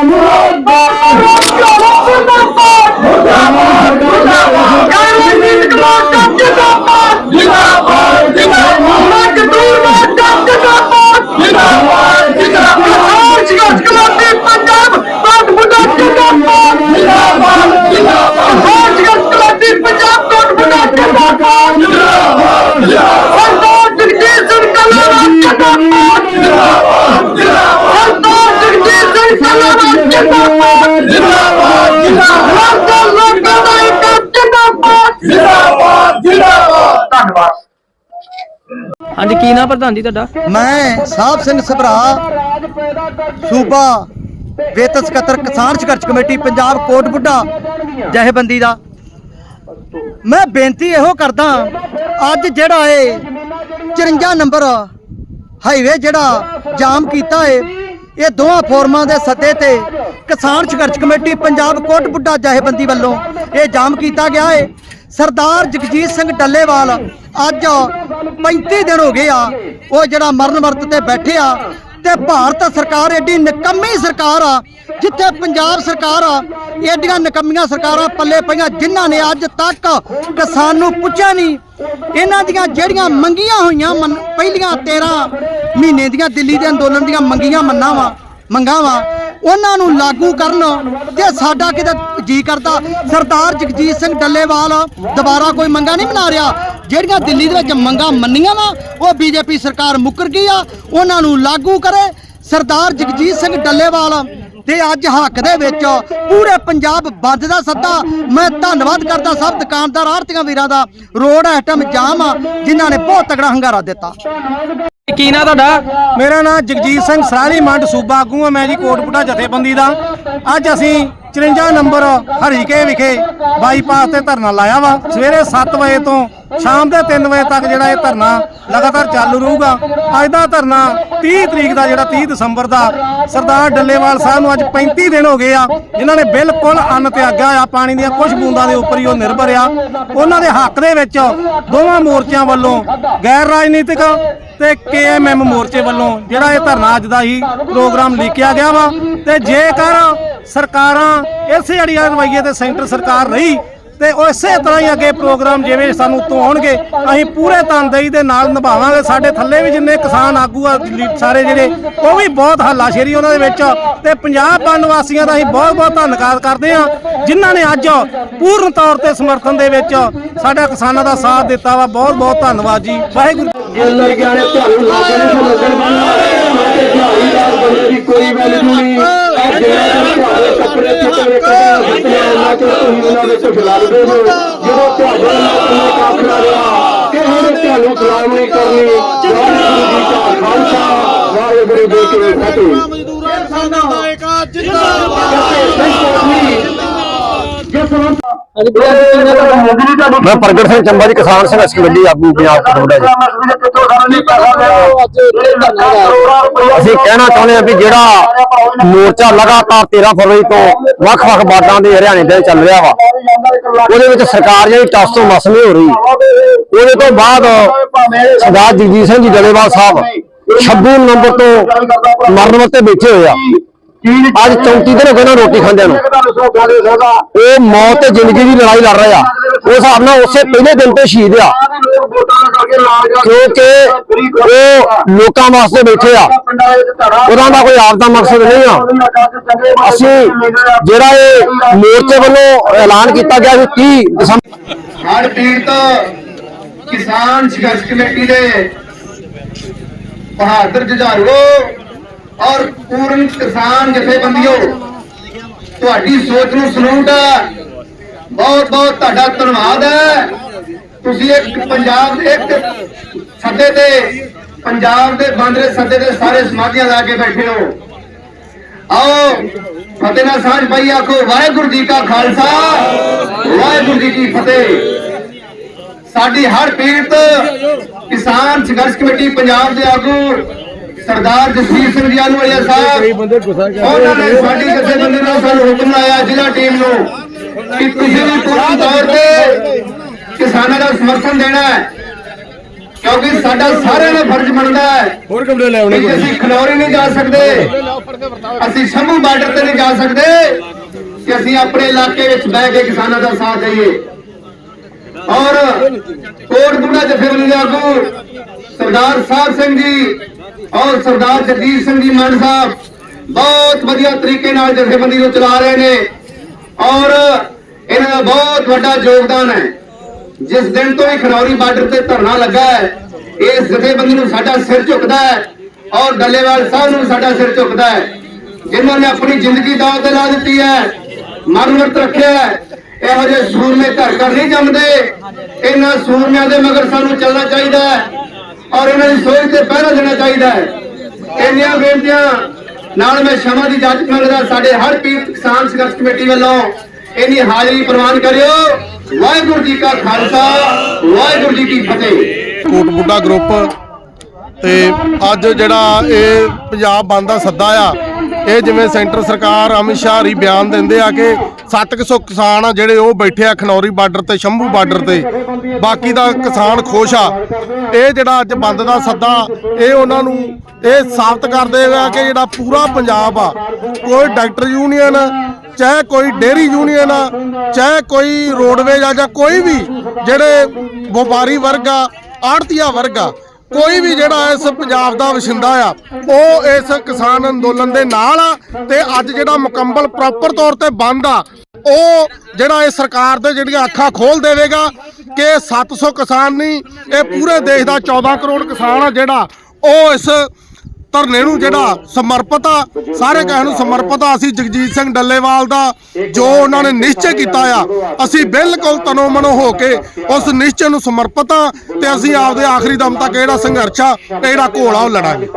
no, ਹਾਂਜੀ, ਕੀ ਨਾਮ ਪ੍ਰਧਾਨ ਜੀ ਤੁਹਾਡਾ? ਮੈਂ ਸਾਹਿਬ ਸਿੰਘ ਸਭਰਾ, ਸੂਬਾ ਵੇਤ ਸਕੱਤਰ ਕਿਸਾਨ ਸੰਘਰਸ਼ ਕਮੇਟੀ, ਪੰਜਾਬ ਕੋਟ ਬੁੱਢਾ ਜਥੇਬੰਦੀ ਦਾ। ਮੈਂ ਬੇਨਤੀ ਇਹੋ ਕਰਦਾ, ਅੱਜ ਜਿਹੜਾ ਏ 54 ਨੰਬਰ ਹਾਈਵੇ ਜਿਹੜਾ ਜਾਮ ਕੀਤਾ ਏ, ਇਹ ਦੋਵਾਂ ਫੋਰਮਾਂ ਦੇ ਸੱਦੇ ਤੇ ਕਿਸਾਨ ਸੰਘਰਸ਼ ਕਮੇਟੀ, ਪੰਜਾਬ ਕੋਟ ਬੁੱਢਾ ਜਥੇਬੰਦੀ ਵੱਲੋਂ ਇਹ ਜਾਮ ਕੀਤਾ ਗਿਆ ਏ। ਸਰਦਾਰ ਜਗਜੀਤ ਸਿੰਘ ਡੱਲੇਵਾਲ ਅੱਜ 35 ਦਿਨ ਹੋ ਗਏ ਆ, ਉਹ ਜਿਹੜਾ ਮਰਨ ਵਰਤ ਤੇ ਬੈਠੇ ਆ ਤੇ ਭਾਰਤ ਸਰਕਾਰ ਏਡੀ ਨਿਕੰਮੀ ਸਰਕਾਰ ਆ, ਜਿੱਥੇ ਪੰਜਾਬ ਸਰਕਾਰ ਆ ਏਡੀਆਂ ਨਿਕੰਮੀਆਂ ਸਰਕਾਰਾਂ ਪੱਲੇ ਪਈਆਂ ਜਿਨ੍ਹਾਂ ਨੇ ਅੱਜ ਤੱਕ ਕਿਸਾਨ ਨੂੰ ਪੁੱਛਿਆ ਨਹੀਂ। ਇਹਨਾਂ ਦੀਆਂ ਜਿਹੜੀਆਂ ਮੰਗੀਆਂ ਹੋਈਆਂ ਮੰਨ- ਪਹਿਲੀਆਂ 13 ਮਹੀਨੇ ਦੀਆਂ ਦਿੱਲੀ ਦੇ ਅੰਦੋਲਨ ਦੀਆਂ ਮੰਗੀਆਂ ਮੰਨਾਂ ਵਾ ਮੰਗਾਂ ਵਾ ਉਹਨਾਂ ਨੂੰ ਲਾਗੂ ਕਰਨ ਤੇ ਸਾਡਾ ਕਿਤੇ ਜੀ ਕਰਦਾ। ਸਰਦਾਰ ਜਗਜੀਤ ਸਿੰਘ ਡੱਲੇਵਾਲ ਦੁਬਾਰਾ ਕੋਈ ਮੰਗਾ ਨਹੀਂ ਬਣਾ ਰਿਹਾ। ਜਿਹੜੀਆਂ ਦਿੱਲੀ ਦੇ ਵਿੱਚ ਮੰਗਾਂ ਮੰਨੀਆਂ ਵਾ ਉਹ ਬੀਜੇਪੀ ਸਰਕਾਰ ਮੁੱਕਰ ਗਈ ਆ ਉਹਨਾਂ ਨੂੰ ਲਾਗੂ ਕਰੇ ਸਰਦਾਰ ਜਗਜੀਤ ਸਿੰਘ ਡੱਲੇਵਾਲ ਤੇ ਅੱਜ ਹੱਕ ਦੇ ਵਿੱਚ ਪੂਰੇ ਪੰਜਾਬ ਬੰਦ ਦਾ ਸੱਦਾ। ਮੈਂ ਧੰਨਵਾਦ ਕਰਦਾ ਸਭ ਦੁਕਾਨਦਾਰ ਆੜਤੀਆਂ ਵੀਰਾਂ ਦਾ। ਰੋਡ ਆਈਟਮ ਜਾਮ ਆ ਜਿਨ੍ਹਾਂ ਨੇ ਬਹੁਤ ਤਗੜਾ ਹੰਗਾਰਾ ਦਿੱਤਾ। ਕੀ ਨਾਮ ਤੁਹਾਡਾ? ਮੇਰਾ ਨਾਮ ਜਗਜੀਤ ਸਿੰਘ ਸਰਾਲੀ ਮੰਡ ਸੂਬਾ ਆਗੂ ਹਾਂ ਮੈਂ ਜੀ ਕੋਟਪੁਰਾ ਜਥੇਬੰਦੀ ਦਾ। ਅੱਜ ਅਸੀਂ 54 ਨੰਬਰ ਹਰੀਕੇ ਵਿਖੇ ਬਾਈਪਾਸ ਤੇ ਧਰਨਾ ਲਾਇਆ ਵਾ। ਸਵੇਰੇ 7 ਵਜੇ ਤੋਂ ਸ਼ਾਮ ਦੇ 3 ਵਜੇ ਤੱਕ ਜਿਹੜਾ ਇਹ ਧਰਨਾ ਲਗਾਤਾਰ ਚਾਲੂ ਰਹੂਗਾ। ਅੱਜ ਦਾ ਧਰਨਾ 30 ਤਰੀਕ ਦਾ ਜਿਹੜਾ 30 ਦਸੰਬਰ ਦਾ। ਸਰਦਾਰ ਡੱਲੇਵਾਲ ਸਾਹਿਬ ਨੂੰ ਅੱਜ 35 ਦਿਨ ਹੋ ਗਏ ਆ, ਜਿਨ੍ਹਾਂ ਨੇ ਬਿਲਕੁਲ ਅੰਨ ਤਿਆਗਿਆ ਆ, ਪਾਣੀ ਦੀਆਂ ਕੁਝ ਬੂੰਦਾਂ ਦੇ ਉੱਪਰ ਹੀ ਉਹ ਨਿਰਭਰ ਆ। ਉਹਨਾਂ ਦੇ ਹੱਕ ਦੇ ਵਿੱਚ ਦੋਵਾਂ ਮੋਰਚਿਆਂ ਵੱਲੋਂ ਗੈਰ ਰਾਜਨੀਤਿਕ ਤੇ ਕੇਐਮਐਮ ਮੋਰਚੇ ਵੱਲੋਂ ਜਿਹੜਾ ਇਹ ਧਰਨਾ ਅੱਜ ਦਾ ਹੀ ਪ੍ਰੋਗਰਾਮ ਲਿਖਿਆ ਗਿਆ ਵਾ। ਤੇ ਜੇਕਰ ਸਰਕਾਰਾਂ ਇਸੇ ਅੜੀਆਂ ਰਵਈਏ ਤੇ ਸੈਂਟਰ ਸਰਕਾਰ ਰਹੀ ਤੇ ਉਹ ਇਸੇ ਤਰ੍ਹਾਂ ਹੀ ਅੱਗੇ ਪ੍ਰੋਗਰਾਮ ਜਿਵੇਂ ਸਾਨੂੰ ਤੋਂ ਆਉਣਗੇ, ਅਸੀਂ ਪੂਰੇ ਤਨਦੇਹੀ ਦੇ ਨਾਲ ਨਿਭਾਵਾਂਗੇ। ਸਾਡੇ ਥੱਲੇ ਵੀ ਜਿੰਨੇ ਕਿਸਾਨ ਆਗੂ ਆ, ਲੀ- ਸਾਰੇ ਜਿਹੜੇ, ਉਹ ਵੀ ਬਹੁਤ ਹੱਲਾਸ਼ੇਰੀ ਉਹਨਾਂ ਦੇ ਵਿੱਚ ਤੇ ਪੰਜਾਬ ਬੰਨ ਵਾਸੀਆਂ ਦਾ ਅਸੀਂ ਬਹੁਤ ਬਹੁਤ ਧੰਨਵਾਦ ਕਰਦੇ ਆ ਜਿਨ੍ਹਾਂ ਨੇ ਅੱਜ ਪੂਰਨ ਤੌਰ ਤੇ ਸਮਰਥਨ ਦੇ ਵਿੱਚ ਸਾਡਾ ਕਿਸਾਨਾਂ ਦਾ ਸਾਥ ਦਿੱਤਾ ਵਾ। ਬਹੁਤ ਬਹੁਤ ਧੰਨਵਾਦ ਜੀ। ਵਾਹਿਗੁਰੂ ਜਿੰਨੇ ਗਿਆਨੇ ਤੁਹਾਨੂੰ ਲੱਗਣ ਨੂੰ ਲੱਗਣ ਮਾਤੇ ਕੋਈ ਵੈਲਿਊ ਨਹੀਂ। ਇਹ ਜਿਹੜੇ ਤੁਹਾਡੇ ਕੱਪੜੇ ਚਿੱਟੇ ਕੱਪੜੇ ਦਿੱਤੇ ਉਹਨਾਂ ਚ ਤੁਸੀਂ ਉਹਨਾਂ ਵਿੱਚ ਖਿਲਾਰਦੇ ਹੋ ਜਦੋਂ ਤੁਹਾਡੇ ਨਾਲ ਕੋਈ ਕਾਫਲਾ ਰਿਹਾ ਕਿਸੇ ਨੇ ਤੁਹਾਨੂੰ ਸਲਾਮ ਨਹੀਂ ਕਰਨੀ ਵਾਹਿਗੁਰੂ ਜੀ ਕਾ ਖਾਲਸਾ ਵਾਹਿਗੁਰੂ ਜੀ ਕੀ ਫਤਿਹ। ਮਜ਼ਦੂਰਾਂ ਸਾਡਾ ਹੋਏਗਾ ਜਿੰਦਾਬਾਦ। ਮੈਂ ਪ੍ਰਗਟ ਸਿੰਘ ਚੰਬਾ ਜੀ, ਕਿਸਾਨ ਸੰਘਰਸ਼ ਕਮੇਟੀ ਆਗੂ ਪੰਜਾਬ ਕਟੋੜਾ ਜੀ। ਅਸੀਂ ਕਹਿਣਾ ਚਾਹੁੰਦੇ ਹਾਂ ਵੀ ਜਿਹੜਾ ਮੋਰਚਾ ਲਗਾਤਾਰ 13 ਫਰਵਰੀ ਤੋਂ ਵੱਖ-ਵੱਖ ਬਾਡਾਂ ਦੇ ਹਰਿਆਣੇ ਦੇ ਚੱਲ ਰਿਹਾ ਵਾ, ਉਹਦੇ ਵਿੱਚ ਸਰਕਾਰ ਜਿਹੜੀ ਟਸ ਤੋਂ ਮਸ ਨਹੀਂ ਹੋ ਰਹੀ। ਉਹਦੇ ਤੋਂ ਬਾਅਦ ਸਰਦਾਰ ਜਗਜੀਤ ਸਿੰਘ ਜੀ ਡਲੇਵਾਲ ਸਾਹਿਬ 26 ਨਵੰਬਰ ਤੋਂ ਮਰਨ ਵਰਤੇ ਬੈਠੇ ਹੋਏ ਆ। ਅੱਜ 34 ਦਿਨ ਹੋ। ਗਏ ਨਾ ਰੋਟੀ ਖਾਂਦਿਆਂ ਨੂੰ। ਉਹ ਮੌਤ ਤੇ ਜ਼ਿੰਦਗੀ ਦੀ ਲੜਾਈ ਲੜ ਰਹੇ। ਆ ਉਸ ਹਿਸਾਬ ਨਾਲ ਉਸੇ ਪਹਿਲੇ ਦਿਨ ਤੇ ਸ਼ਹੀਦ ਆ ਕਿਉਂਕਿ ਉਹ ਲੋਕਾਂ ਵਾਸਤੇ ਬੈਠੇ ਆ। ਉਹਨਾਂ ਦਾ ਕੋਈ ਆਪ ਦਾ ਮਕਸਦ ਨਹੀਂ ਆ। ਅਸੀਂ ਜਿਹੜਾ ਇਹ ਮੋਰਚੇ ਵੱਲੋਂ ਐਲਾਨ ਕੀਤਾ ਗਿਆ ਸੀ 30 ਦਸੰਬਰ ਹੜ ਪੀੜਤ ਕਿਸਾਨ ਸੰਘਰਸ਼ ਕਮੇਟੀ ਦੇ ਬਹਾਦਰ ਜੁਝਾਰੂਓ ਔਰ ਪੂਰਨ ਕਿਸਾਨ ਜਥੇਬੰਦੀਓ ਤੁਹਾਡੀ ਸੋਚ ਨੂੰ ਸਲੂਟ ਹੈ। ਬਹੁਤ ਬਹੁਤ ਤੁਹਾਡਾ ਧੰਨਵਾਦ ਹੈ। ਤੁਸੀਂ ਇੱਕ ਪੰਜਾਬ ਦੇ ਇੱਕ ਸੱਦੇ ਤੇ, ਪੰਜਾਬ ਦੇ ਬਾਂਦਰੇ ਸੱਦੇ ਤੇ ਸਾਰੇ ਸਮਾਧੀਆਂ ਲਾ ਕੇ ਬੈਠੇ ਹੋ। ਆਓ, ਫਤਿਹ ਨਾਲ ਸਾਂਝ ਪਾਈ ਆਖੋ, ਵਾਹਿਗੁਰੂ ਜੀ ਕਾ ਖਾਲਸਾ, ਵਾਹਿਗੁਰੂ ਜੀ ਕੀ ਫਤਿਹ। ਸਾਡੀ ਹਰ ਪੀੜਤ ਕਿਸਾਨ ਸੰਘਰਸ਼ ਕਮੇਟੀ ਪੰਜਾਬ ਦੇ ਆਗੂ ਸਰਦਾਰ ਜਸਵੀਰ ਸਿੰਘ ਜੀ ਆਲੂਵਾਲੀਆ ਸਾਹਿਬ ਉਹਨਾਂ ਨੇ ਸਾਡੀ ਜਥੇਬੰਦੀ ਨਾਲ ਸਾਨੂੰ ਹੁਕਮ ਲਾਇਆ ਜ਼ਿਲ੍ਹਾ ਟੀਮ ਨੂੰ ਕਿ ਤੁਸੀਂ ਵੀ ਪੂਰਨ ਤੌਰ ਤੇ ਕਿਸਾਨਾਂ ਦਾ ਸਮਰਥਨ ਦੇਣਾ ਹੈ। ਕਿਉਂਕਿ ਸਾਡਾ ਸਾਰਿਆਂ ਦਾ ਫਰਜ਼ ਬਣਦਾ ਹੈ ਹੋਰ ਕਮਰੇ ਲੈ ਆਉਣੇ ਅਸੀਂ ਖਨੌਰੀ ਨਹੀਂ ਜਾ ਸਕਦੇ ਅਸੀਂ ਸ਼ੰਭੂ ਬਾਰਡਰ ਤੇ ਨਹੀਂ ਜਾ ਸਕਦੇ ਕਿ ਅਸੀਂ ਆਪਣੇ ਇਲਾਕੇ ਵਿੱਚ ਬਹਿ ਕੇ ਕਿਸਾਨਾਂ ਦਾ ਸਾਥ ਦਈਏ। ਔਰ ਕੋਟਪੂਰਾ ਜਥੇਬੰਦੀ ਦੇ ਆਗੂ ਸਰਦਾਰ ਸਾਹਿਬ ਸਿੰਘ ਜੀ ਔਰ ਸਰਦਾਰ ਜਗਦੀਸ਼ ਸਿੰਘ ਜੀ ਮਾਨ ਸਾਹਿਬ ਬਹੁਤ ਵਧੀਆ ਤਰੀਕੇ ਨਾਲ ਜਥੇਬੰਦੀ ਨੂੰ ਚਲਾ ਰਹੇ ਨੇ ਔਰ ਇਹਨਾਂ ਦਾ ਬਹੁਤ ਵੱਡਾ ਯੋਗਦਾਨ ਹੈ। ਜਿਸ ਦਿਨ ਤੋਂ ਹੀ ਖਨੌਰੀ ਬਾਰਡਰ ਤੇ ਧਰਨਾ ਲੱਗਾ ਹੈ ਇਸ ਜਥੇਬੰਦੀ ਨੂੰ ਸਾਡਾ ਸਿਰ ਝੁਕਦਾ ਹੈ ਔਰ ਡੱਲੇਵਾਲ ਸਾਹਿਬ ਨੂੰ ਸਾਡਾ ਸਿਰ ਝੁਕਦਾ ਹੈ। ਜਿਨ੍ਹਾਂ ਨੇ ਆਪਣੀ ਜ਼ਿੰਦਗੀ ਦਾਅ ਤੇ ਲਾ ਦਿੱਤੀ ਹੈ ਮਨ ਵਰਤ ਰੱਖਿਆ ਹੈ। ਇਹੋ ਜਿਹੇ ਸੂਰਮੇ ਘਰ ਘਰ ਨਹੀਂ ਜੰਮਦੇ। ਇਹਨਾਂ ਸੂਰਮਿਆਂ ਦੇ ਮਗਰ ਸਾਨੂੰ ਚੱਲਣਾ ਚਾਹੀਦਾ ਹੈ। ਔਰ ਇਹਨਾਂ ਦੀ ਸੋਚ ਤੇ ਪਹਿਰਾ ਦੇਣਾ ਚਾਹੀਦਾ ਹੈ। ਇੰਨੀਆਂ ਬੇਨਤੀਆਂ ਨਾਲ ਮੈਂ ਸ਼ਮਾ ਦੀ ਜੱਜ ਮੰਗਦਾ, ਸਾਡੇ ਹਰ ਪੀਰ ਕਿਸਾਨ ਸੰਘਰਸ਼ ਕਮੇਟੀ ਵੱਲੋਂ ਇੰਨੀ ਹਾਜ਼ਰੀ ਪ੍ਰਵਾਨ ਕਰਿਓ। ਵਾਹਿਗੁਰੂ ਜੀ ਕਾ ਖਾਲਸਾ, ਵਾਹਿਗੁਰੂ ਜੀ ਕੀ ਫਤਿਹ। ਕੋਟਬੁੱਡਾ ਗਰੁੱਪ ਤੇ ਅੱਜ ਜਿਹੜਾ ਇਹ ਪੰਜਾਬ ਬੰਦ ਦਾ ਸੱਦਾ ਆ, ਇਹ ਜਿਵੇਂ ਸੈਂਟਰ ਸਰਕਾਰ ਅਮਿਤ ਸ਼ਾਹ ਹਰੀ ਬਿਆਨ ਦਿੰਦੇ ਆ ਕਿ 700 ਕਿਸਾਨ ਆ ਜਿਹੜੇ ਉਹ ਬੈਠੇ ਆ ਖਨੌਰੀ ਬਾਰਡਰ ਤੇ, ਸ਼ੰਭੂ ਬਾਰਡਰ ਤੇ। ਬਾਕੀ ਦਾ ਕਿਸਾਨ ਖੁਸ਼ ਆ। ਇਹ ਜਿਹੜਾ ਅੱਜ ਬੰਦ ਦਾ ਸੱਦਾ, ਇਹ ਉਹਨਾਂ ਨੂੰ ਇਹ ਸਾਬਤ ਕਰਦੇ ਆ ਕਿ ਜਿਹੜਾ ਪੂਰਾ ਪੰਜਾਬ ਆ, ਕੋਈ ਡਾਕਟਰ ਯੂਨੀਅਨ, ਚਾਹੇ ਕੋਈ ਡੇਰੀ ਯੂਨੀਅਨ ਆ, ਚਾਹੇ ਕੋਈ ਰੋਡਵੇਜ ਆ ਜਾਂ ਕੋਈ ਵੀ ਜਿਹੜੇ ਵਪਾਰੀ ਵਰਗ ਆ ਆੜਤੀਆ ਵਰਗ ਆ ਕੋਈ ਵੀ ਜਿਹੜਾ ਇਸ ਪੰਜਾਬ ਦਾ ਵਸਿੰਦਾ ਆ, ਉਹ ਇਸ ਕਿਸਾਨ ਅੰਦੋਲਨ ਦੇ ਨਾਲ ਆ ਤੇ ਅੱਜ ਜਿਹੜਾ ਮੁਕੰਮਲ ਪ੍ਰੋਪਰ ਤੌਰ ਤੇ ਬੰਦ ਆ, ਉਹ ਜਿਹੜਾ ਇਹ ਸਰਕਾਰ ਦੇ ਜਿਹੜੀਆਂ ਅੱਖਾਂ ਖੋਲ ਦੇਵੇਗਾ ਕਿ ਇਹ 700 ਕਿਸਾਨ ਨਹੀਂ, ਇਹ ਪੂਰੇ ਦੇਸ਼ ਦਾ 14 ਕਰੋੜ ਕਿਸਾਨ ਆ ਜਿਹੜਾ, ਉਹ ਇਸ ਧਰਨੇ ਨੂੰ ਜਿਹੜਾ ਸਮਰਪਿਤ ਆ, ਸਾਰੇ ਕਹਿਣ ਨੂੰ ਸਮਰਪਿਤ ਆ ਅਸੀਂ ਜਗਜੀਤ ਸਿੰਘ ਡੱਲੇਵਾਲ ਦਾ, ਜੋ ਉਹਨਾਂ ਨੇ ਨਿਸ਼ਚੈ ਕੀਤਾ ਆ, ਅਸੀਂ ਬਿਲਕੁਲ ਤਨੋ ਮਨੋ ਹੋ ਕੇ ਉਸ ਨਿਸ਼ਚੈ ਨੂੰ ਸਮਰਪਿਤ ਆ ਤੇ ਅਸੀਂ ਆਪਦੇ ਆਖਰੀ ਦਮ ਤੱਕ ਜਿਹੜਾ ਸੰਘਰਸ਼ ਆ ਇਹ ਜਿਹੜਾ ਘੋਲ ਆ ਉਹ ਲੜਾਂਗੇ।